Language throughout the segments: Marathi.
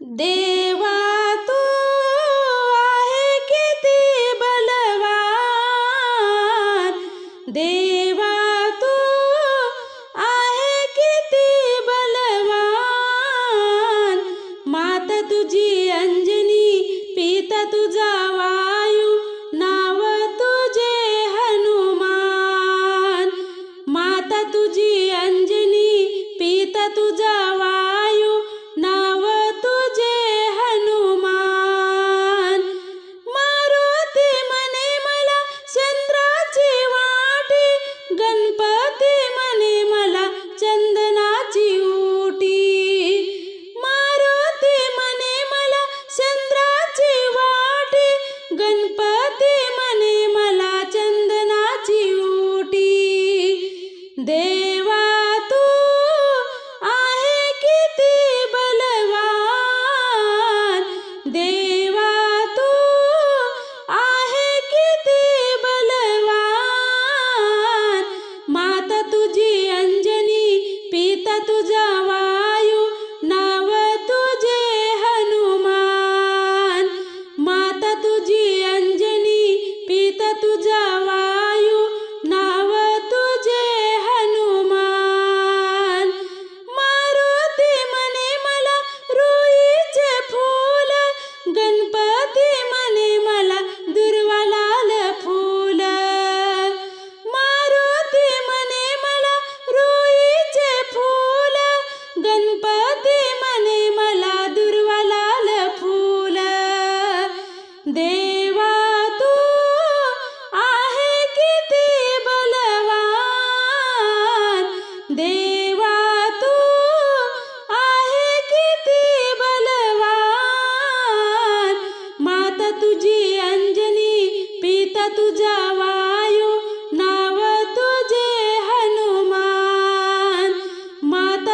देवा तू आहे किती बलवान. देवा तू आहे किती बलवान. माता तुझी अंजनी पिता तुझा देवा तू आहे किती बलवान. दे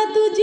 tudo de